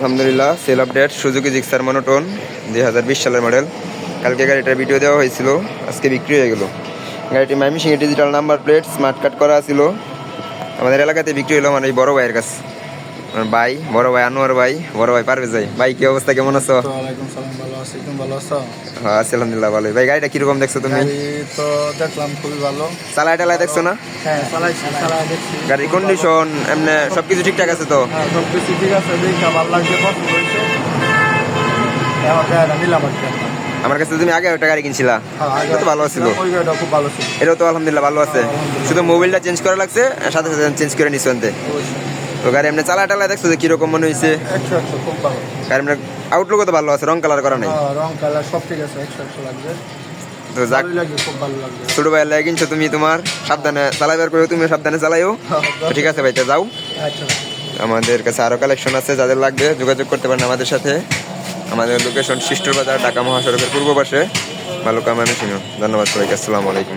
আলহামদুলিল্লাহ sale update Suzuki Gixxer monotone দুই হাজার বিশ সালের মডেল কালকে গাড়িটার ভিডিও দেওয়া হয়েছিল, আজকে বিক্রি হয়ে গেল। গাড়িটি Mymensingh digital number plate smart card করা ছিল। আমাদের এলাকাতে বিক্রি হলো আমার এই বড় ভাইয়ের কাছে। ভাই বড় ভাই আনোয়ার ভাই বড় ভাই পারবে যাই ভাই কি অবস্থা? কেমন আছো? আছি। হ্যাঁ আলহামদুলিল্লাহ ভালো ভাই গাড়িটা কীরকম দেখছ তুমি? তো দেখলাম খুবই ভালো। চালায় টালায় দেখছ না? হ্যাঁ চালাই গাড়ির কন্ডিশন এমনি সব কিছু ঠিকঠাক আছে তো? হ্যাঁ সব ঠিক আছে। ভালো লাগছে আমার কাছে তুমি আগে একটা গাড়ি কিনছিলা। এটা তো ভালো ছিল। এটাও তো আলহামদুলিল্লাহ ভালো আছে। শুধু মোবাইলটা চেঞ্জ করা লাগছে সাথে সাথে চেঞ্জ করে নিছো আনতে তো গাড়ি এমনি চালা টালা দেখছ যে কীরকম মনে হয়েছে গাড়ি এমনি আউটলুকও তো ভালো আছে রং কালার করা নাই? হ্যাঁ, রং কালার সব ঠিক আছে একশো একশো লাগছে তো যাক। ছোট লাগে কিনছো তুমি তোমার সাবধানে চালাইবার করে তুমি সাবধানে চালাইও। ঠিক আছে ভাইতে যাও। আচ্ছা আমাদের কাছে আরও কালেকশন আছে যাদের লাগবে যোগাযোগ করতে পারেন আমাদের সাথে। আমাদের লোকেশন শিষ্টর বাজার ঢাকা মহাসড়কের পূর্ব পাশে। ভালো কামামি ধন্যবাদ সবাইকে আসসালামু আলাইকুম।